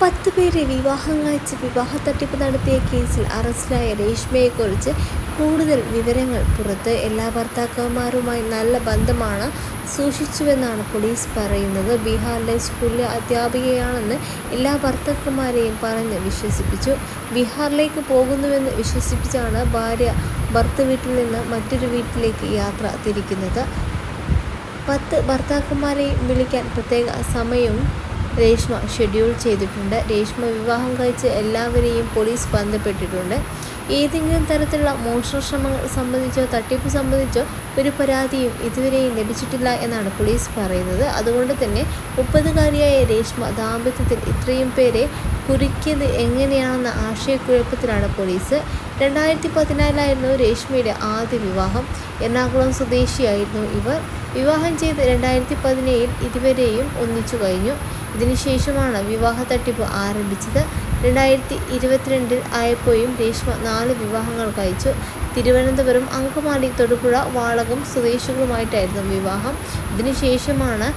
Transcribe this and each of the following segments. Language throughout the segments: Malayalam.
പത്ത് പേരെ വിവാഹം കഴിച്ച് വിവാഹ തട്ടിപ്പ് നടത്തിയ കേസിൽ അറസ്റ്റിലായ രേഷ്മയെക്കുറിച്ച് കൂടുതൽ വിവരങ്ങൾ പുറത്ത് എല്ലാ ഭർത്താക്കന്മാരുമായി നല്ല ബന്ധമാണ് സൂക്ഷിച്ചുവെന്നാണ് പോലീസ് പറയുന്നത്. ബീഹാറിലെ സ്കൂളിലെ അധ്യാപികയാണെന്ന് എല്ലാ ഭർത്താക്കന്മാരെയും പറഞ്ഞ് വിശ്വസിപ്പിച്ചു. ബീഹാറിലേക്ക് പോകുന്നുവെന്ന് വിശ്വസിപ്പിച്ചാണ് ഭാര്യ ഭർത്ത വീട്ടിൽ നിന്ന് മറ്റൊരു വീട്ടിലേക്ക് യാത്ര തിരിക്കുന്നത്. പത്ത് ഭർത്താക്കന്മാരെയും വിളിക്കാൻ പ്രത്യേക സമയവും രേഷ്മ ഷെഡ്യൂൾ ചെയ്തിട്ടുണ്ട്. രേഷ്മ വിവാഹം കഴിച്ച് എല്ലാവരെയും പോലീസ് ബന്ധപ്പെട്ടിട്ടുണ്ട്. ഏതെങ്കിലും തരത്തിലുള്ള മോഷണ ശ്രമങ്ങൾ സംബന്ധിച്ചോ തട്ടിപ്പ് സംബന്ധിച്ചോ ഒരു പരാതിയും ഇതുവരെയും ലഭിച്ചിട്ടില്ല എന്നാണ് പോലീസ് പറയുന്നത്. അതുകൊണ്ട് തന്നെ മുപ്പതുകാരിയായ രേഷ്മ ദാമ്പത്യത്തിൽ ഇത്രയും പേരെ കുറിക്കുന്നത് എങ്ങനെയാണെന്ന ആശയക്കുഴപ്പത്തിലാണ് പോലീസ് രണ്ടായിരത്തി പതിനാലിലായിരുന്നു രേഷ്മയുടെ ആദ്യ വിവാഹം. എറണാകുളം സ്വദേശിയായിരുന്നു ഇവർ. വിവാഹം ചെയ്ത് രണ്ടായിരത്തി പതിനേഴിൽ ഇതുവരെയും ഒന്നിച്ചു കഴിഞ്ഞു. ഇതിനുശേഷമാണ് വിവാഹ തട്ടിപ്പ് ആരംഭിച്ചത്. രണ്ടായിരത്തി ഇരുപത്തിരണ്ടിൽ ആയപ്പോഴും രേഷ്മ നാല് വിവാഹങ്ങൾ കഴിച്ചു. തിരുവനന്തപുരം അങ്കമാലി തൊടുപുഴ വാളകം സ്വദേശികളുമായിട്ടായിരുന്നു വിവാഹം. ഇതിനുശേഷമാണ്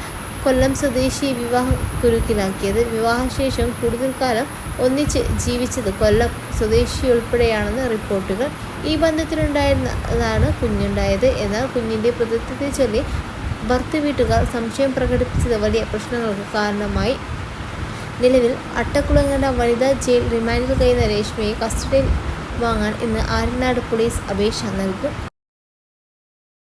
കൊല്ലം സ്വദേശി വിവാഹം കുരുക്കിലാക്കിയത്. വിവാഹശേഷം കൂടുതൽ കാലം ഒന്നിച്ച് ജീവിച്ചത് കൊല്ലം സ്വദേശിയുൾപ്പെടെയാണെന്ന് റിപ്പോർട്ടുകൾ. ഈ ബന്ധത്തിലുണ്ടായിരുന്നതാണ് കുഞ്ഞുണ്ടായത്. എന്നാൽ കുഞ്ഞിന്റെ പ്രതിത്വത്തെ ചൊല്ലി ഭർത്ത വീട്ടുകാർ സംശയം പ്രകടിപ്പിച്ചത് വലിയ പ്രശ്നങ്ങൾക്ക് കാരണമായി. നിലവിൽ അട്ടക്കുളങ്ങര വനിതാ ജയിൽ റിമാൻഡിൽ കഴിയുന്ന രേഷ്മയെ കസ്റ്റഡിയിൽ വാങ്ങാൻ ഇന്ന് ആര്യനാട് പോലീസ് അപേക്ഷ നൽകും.